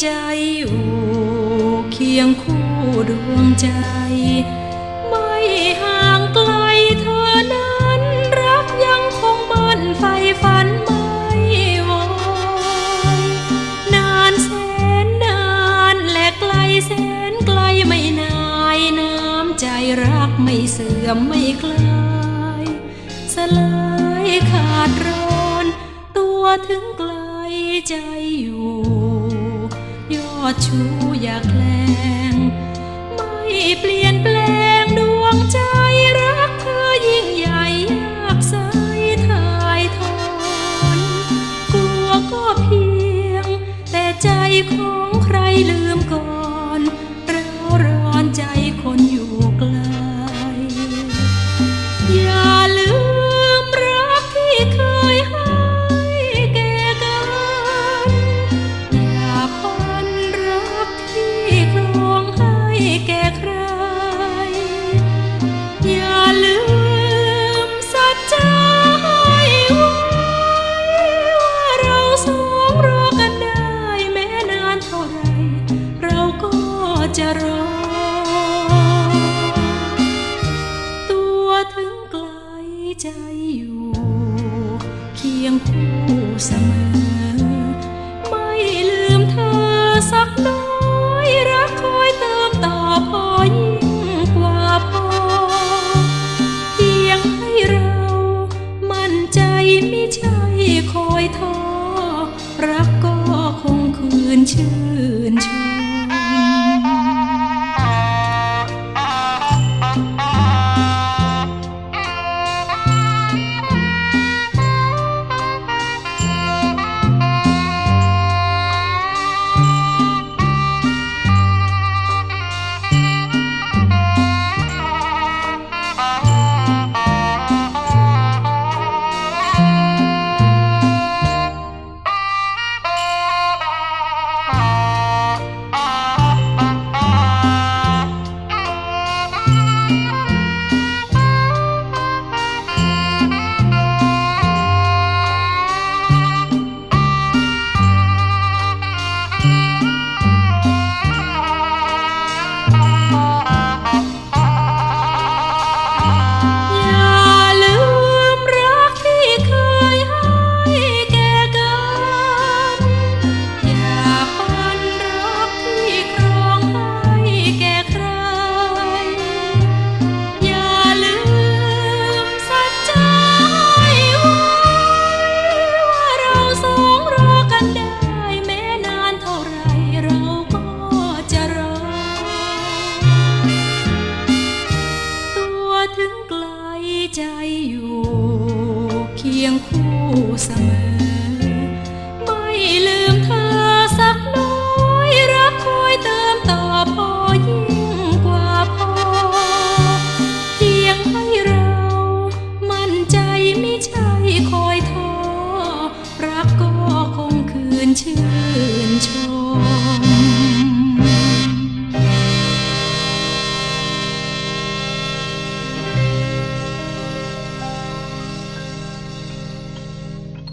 ใจอยู่เคียงคู่ดวงใจ ไม่ห่างไกลเธอนั้นรักยังคงมั่นไฟฝันไม่วอนนานแสนนานและไกลแสนไกลไม่นายน้ำใจรักไม่เสื่อมไม่คลายสลายขาดร้อน ตัวถึงไกลใจอยู่ อดชูอยากแรง ไม่เปลี่ยนแปลงดวงใจ จะรอ ตัวถึงไกลใจอยู่ เคียงคู่เสมอ ไม่ลืมเธอสักน้อยรักคอยเติมต่อพอยิ่งกว่าพอเพียงให้เรา มั่นใจไม่ใช่คอยท้อรักก็คงคืนชื่นชม